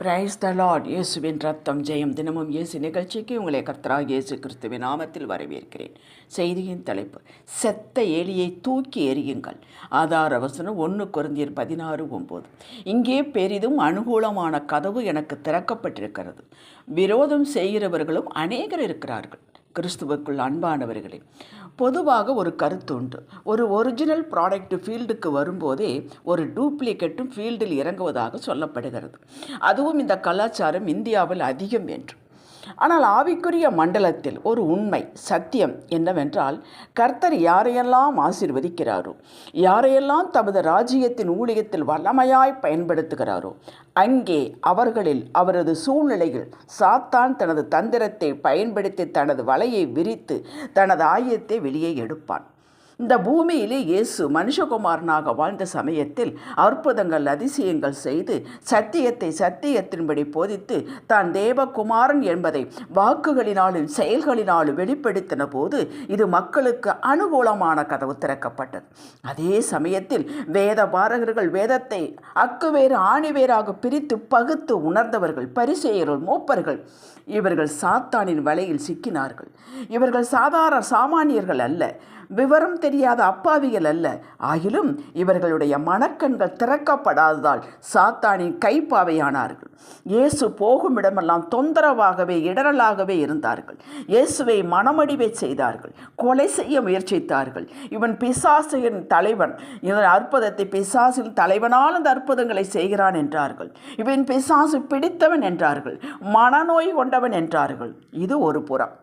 Praise the Lord இயேசுவின் ரத்தம் ஜெயம். தினமும் இயேசு நிகழ்ச்சிக்கு உங்களை கர்த்தராக இயேசு கிறிஸ்துவின் நாமத்தில் வரவேற்கிறேன். செய்தியின் தலைப்பு செத்த எலியை தூக்கி எறியுங்கள். ஆதார வசனம் ஒன்று குருந்தியர் பதினாறு ஒம்பது இங்கே பெரிதும் அனுகூலமான கதவு எனக்கு திறக்கப்பட்டிருக்கிறது. விரோதம் செய்கிறவர்களும் அநேகர் இருக்கிறார்கள். கிறிஸ்துவுக்குள் அன்பானவர்களே பொதுவாக ஒரு கருத்து உண்டு. ஒரு ஒரிஜினல் ப்ராடக்ட் ஃபீல்டுக்கு வரும்போதே ஒரு டூப்ளிகேட்டும் ஃபீல்டில் இறங்குவதாக சொல்லப்படுகிறது. அதுவும் இந்த கலாச்சாரம் இந்தியாவில் அதிகம் என்று. ஆனால் ஆவிக்குரிய மண்டலத்தில் ஒரு உண்மை சத்தியம் என்னவென்றால் கர்த்தர் யாரையெல்லாம் ஆசிர்வதிக்கிறாரோ யாரையெல்லாம் தமது ராஜ்யத்தின் ஊழியத்தில் வல்லமையாய் பயன்படுத்துகிறாரோ அங்கே அவர்களில் அவரது சூழ்நிலையில் சாத்தான் தனது தந்திரத்தை பயன்படுத்தி தனது வலையை விரித்து தனது ஆயத்தை வெளியே எடுப்பான். இந்த பூமியிலே இயேசு மனுஷகுமாரனாக வாழ்ந்த சமயத்தில் அற்புதங்கள் அதிசயங்கள் செய்து சத்தியத்தை சத்தியத்தின்படி போதித்து தான் தேவகுமாரன் என்பதை வாக்குகளினாலும் செயல்களினாலும் வெளிப்படுத்தின போது இது மக்களுக்கு அனுகூலமான கதவு திறக்கப்பட்டது. அதே சமயத்தில் வேத பாரகர்கள் வேதத்தை அக்குவேறு ஆணிவேராக பிரித்து பகுத்து உணர்ந்தவர்கள் பரிசெயர்கள் மூப்பர்கள் இவர்கள் சாத்தானின் வலையில் சிக்கினார்கள். இவர்கள் சாதாரண சாமானியர்கள் அல்ல. விவரம் தெரியாத அப்பாவிகள் அல்ல. ஆகிலும் இவர்களுடைய மனக்கண்கள் திறக்கப்படாததால் சாத்தானின் கைப்பாவையானார்கள். இயேசு போகும் இடமெல்லாம் தொந்தரவாகவே இடரலாகவே இருந்தார்கள். இயேசுவை மனமடிவை செய்தார்கள். கொலை செய்ய முயற்சித்தார்கள். இவன் பிசாசின் தலைவன். இவன் அற்புதத்தை பிசாசின் தலைவனால் அந்த அற்புதங்களை செய்கிறான் என்றார்கள். இவன் பிசாசு பிடித்தவன் என்றார்கள். மனநோய் கொண்டவன் என்றார்கள். இது ஒரு புறம்.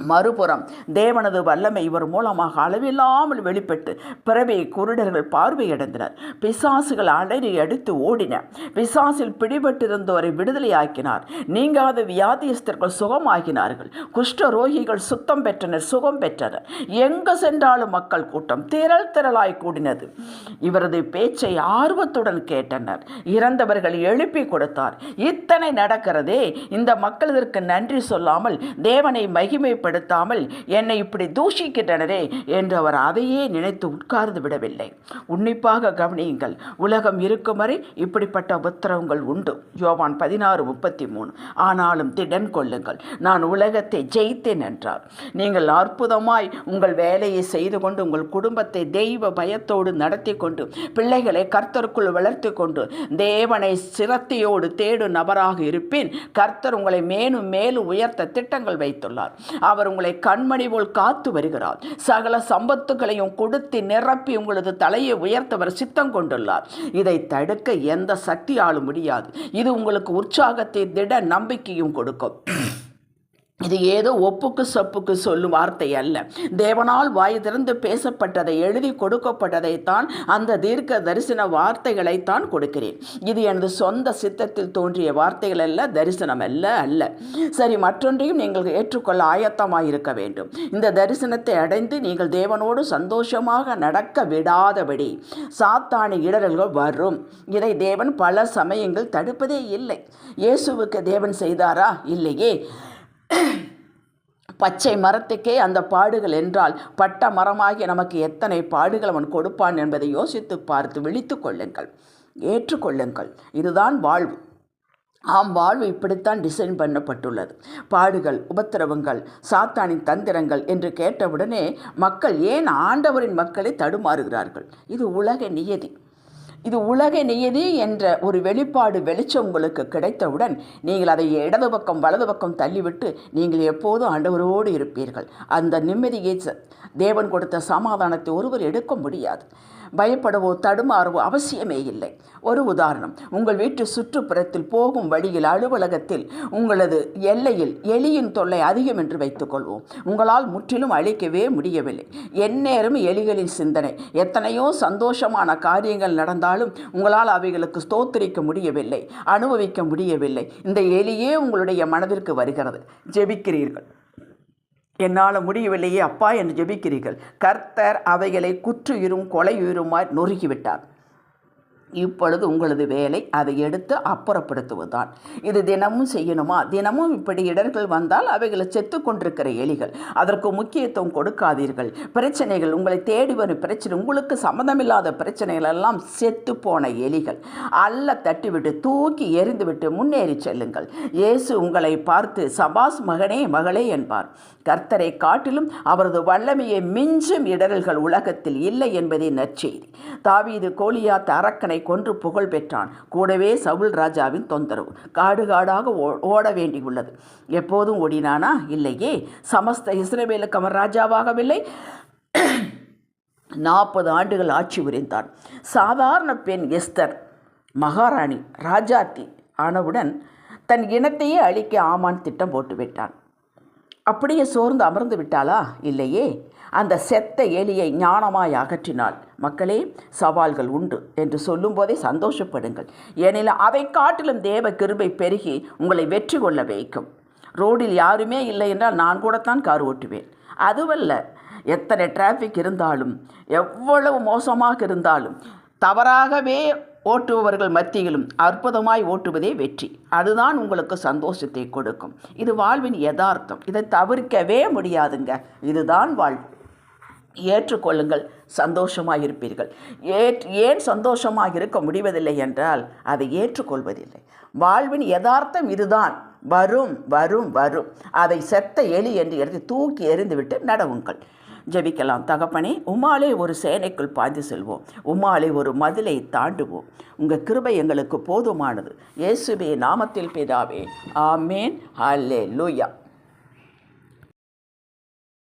மறுபுறம் தேவனது வல்லமை இவர் மூலமாக அளவில்லாமல் வெளிப்பட்டு பிறவே குருடர்கள் பார்வையடைந்தனர். பிசாசுகள் அலறி அடித்து ஓடின. பிசாசில் பிடிபட்டிருந்தோரை விடுதலையாக்கினார். நீங்காத வியாதியஸ்தர்கள் சுகமாகினார்கள். குஷ்டரோகிகள் சுத்தம் பெற்றனர் சுகம் பெற்றனர். எங்கு சென்றாலும் மக்கள் கூட்டம் திரள் திரளாய் கூடினது. இவரது பேச்சை ஆர்வத்துடன் கேட்டனர். இறந்தவர்கள் எழுப்பி கொடுத்தார். இத்தனை நடக்கிறதே. இந்த மக்கள் இதற்கு நன்றி சொல்லாமல் தேவனை மகிமை பயன்படுத்தாமல் என்னை இப்படி தூஷிக்கின்றனரே என்று அவர் அதையே நினைத்து உட்கார்ந்து விடவில்லை. உன்னிப்பாக கவனியுங்கள் உலகம் இருக்கும் வரை இப்படிப்பட்ட உத்தரவுகள் உண்டு. யோவான் பதினாறு முப்பத்தி மூணு ஆனாலும் திடன் கொள்ளுங்கள் நான் உலகத்தை ஜெயித்தேன் என்றார். நீங்கள் அற்புதமாய் உங்கள் வேலையை செய்து கொண்டு உங்கள் குடும்பத்தை தெய்வ பயத்தோடு நடத்தி கொண்டு பிள்ளைகளை கர்த்தருக்குள் வளர்த்து கொண்டு தேவனை சிரத்தையோடு தேடும் நபராக இருப்பேன். கர்த்தர் உங்களை மேலும் மேலும் உயர்த்த திட்டங்கள் வைத்துள்ளார். அவர் உங்களை கண்மணி போல் காத்து வருகிறார். சகல சம்பத்துகளையும் கொடுத்து நிரப்பி உங்களது தலையை உயர்த்தவர் சித்தம் கொண்டுள்ளார். இதை தடுக்க எந்த சக்தியாலும் முடியாது. இது உங்களுக்கு உற்சாகத்தை திட நம்பிக்கையும் கொடுக்கும். இது ஏதோ ஒப்புக்கு சொப்புக்கு சொல்லும் வார்த்தை அல்ல. தேவனால் வாய் திறந்து பேசப்பட்டதை எழுதி கொடுக்கப்பட்டதைத்தான் அந்த தீர்க்க தரிசன வார்த்தைகளைத்தான் கொடுக்கிறேன். இது எனது சொந்த சித்தத்தில் தோன்றிய வார்த்தைகள் அல்ல தரிசனம் அல்ல அல்ல. சரி மற்றொன்றையும் நீங்கள் ஏற்றுக்கொள்ள ஆயத்தமாக இருக்க வேண்டும். இந்த தரிசனத்தை அடைந்து நீங்கள் தேவனோடு சந்தோஷமாக நடக்க விடாதபடி சாத்தானி இடரல்கள் வரும். இதை தேவன் பல சமயங்கள் தடுப்பதே இல்லை. இயேசுவுக்கு தேவன் செய்தாரா? இல்லையே. பச்சை மரத்துக்கே அந்த பாடுகள் என்றால் பட்ட மரமாகி நமக்கு எத்தனை பாடுகள் அவன் கொடுப்பான் என்பதை யோசித்து பார்த்து விழித்து கொள்ளுங்கள். ஏற்றுக்கொள்ளுங்கள். இதுதான் வாழ்வு. ஆம் வாழ்வு இப்படித்தான் டிசைன் பண்ணப்பட்டுள்ளது. பாடுகள் உபத்திரவங்கள் சாத்தானின் தந்திரங்கள் என்று கேட்டவுடனே மக்கள் ஏன் ஆண்டவரின் மக்களை தடுமாறுகிறார்கள்? இது உலக நியதி. இது உலக நியதி என்ற ஒரு வெளிப்பாடு வெளிச்சம் உங்களுக்கு கிடைத்தவுடன் நீங்கள் அதை இடது பக்கம் வலது பக்கம் தள்ளிவிட்டு நீங்கள் எப்போதும் ஆண்டவரோடு இருப்பீர்கள். அந்த நிம்மதியை தேவன் கொடுத்த சமாதானத்தை ஒருவர் எடுக்க முடியாது. பயப்படவோ தடுமாறவோ அவசியமே இல்லை. ஒரு உதாரணம் உங்கள் வீட்டு சுற்றுப்புறத்தில் போகும் வழியில் அலுவலகத்தில் உங்களது எல்லையில் எலியின் தொல்லை அதிகம் என்று வைத்துக்கொள்வோம். உங்களால் முற்றிலும் அழிக்கவே முடியவில்லை. எந்நேரம் எலிகளின் சிந்தனை எத்தனையோ சந்தோஷமான காரியங்கள் நடந்தாலும் உங்களால் அவைகளுக்கு ஸ்தோத்திரிக்க முடியவில்லை அனுபவிக்க முடியவில்லை. இந்த எலியே உங்களுடைய மனதிற்கு வருகிறது. ஜெபிக்கிறீர்கள். என்னால் முடியவில்லையே அப்பா என்று ஜெபிக்கிறீர்கள். கர்த்தர் அவைகளை குற்றுயிரும் கொலையுயிருமாய் நொறுக்கிவிட்டார். இப்பொழுது உங்களது வேலை அதை எடுத்து அப்புறப்படுத்துவதுதான். இது தினமும் செய்யணுமா? தினமும் இப்படி இடர்கள் வந்தால் அவைகளை செத்து கொண்டிருக்கிற எலிகள் அதற்கு முக்கியத்துவம் கொடுக்காதீர்கள். பிரச்சனைகள் உங்களை தேடி வரும் பிரச்சனை உங்களுக்கு சம்மந்தமில்லாத பிரச்சனைகள் எல்லாம் செத்து போன எலிகள். அல்ல தட்டிவிட்டு தூக்கி எறிந்துவிட்டு முன்னேறி செல்லுங்கள். இயேசு உங்களை பார்த்து சபாஸ் மகனே மகளே என்பார். கர்த்தரை காட்டிலும் அவரது வல்லமையை மிஞ்சும் இடர்கள் உலகத்தில் இல்லை என்பதே நற்செய்தி. தாவீது கோலியாத் அரக்கனை கொன்று புகழ் பெற்றான். கூடவே சவுல் ராஜாவின் தொந்தரவு. காடு காடாக ஓ- ஓட வேண்டியுள்ளது. எப்போதும் ஓடினானா? இல்லையே. சமஸ்த இஸ்ரவேலுக்கு அவன் ராஜாவாகவில்லை. நாற்பது ஆண்டுகள் ஆட்சி புரிந்தான். சாதாரண பெண் எஸ்தர் மகாராணி ராஜாத்தி ஆனவுடன் தன் இனத்தையே அழிக்க ஆமான் திட்டம் போட்டுவிட்டான். அப்படியே சோர்ந்து அமர்ந்து விட்டாளா? இல்லையே. அந்த செத்த எலியை ஞானமாய் அகற்றினாள். மக்களே சவால்கள் உண்டு என்று சொல்லும்போதே சந்தோஷப்படுங்கள். ஏனெனில் அதை காட்டிலும் தேவ கிருபை பெருகி உங்களை வெற்றி கொள்ள வைக்கும். ரோடில் யாருமே இல்லை என்றால் நான் கூடத்தான் கார் ஓட்டுவேன். அதுவல்ல எத்தனை டிராஃபிக் இருந்தாலும் எவ்வளவு மோசமாக இருந்தாலும் தவறாகவே ஓட்டுபவர்கள் மத்தியிலும் அற்புதமாய் ஓட்டுவதே வெற்றி. அதுதான் உங்களுக்கு சந்தோஷத்தை கொடுக்கும். இது வாழ்வின் யதார்த்தம். இதை தவிர்க்கவே முடியாதுங்க. இதுதான் வாழ்வு. ஏற்றுக்கொள்ளுங்கள் சந்தோஷமாக இருப்பீர்கள் ஏற் ஏன் சந்தோஷமாக இருக்க முடிவதில்லை என்றால் அதை ஏற்றுக்கொள்வதில்லை. வாழ்வின் யதார்த்தம் இதுதான். வரும் வரும் வரும். அதை செத்த எலி என்று எடுத்து தூக்கி எறிந்துவிட்டு நடவுங்கள். ஜெபிக்கலாம். தகப்பனே உமாலே ஒரு சேனைக்குள் பாய்ந்து செல்வோம். உமாலே ஒரு மதிலை தாண்டுவோம். உங்கள் கிருபை எங்களுக்கு போதுமானது. இயேசுவே நாமத்தில் பிதாவே. ஆமேன். ஹல்லே லூயா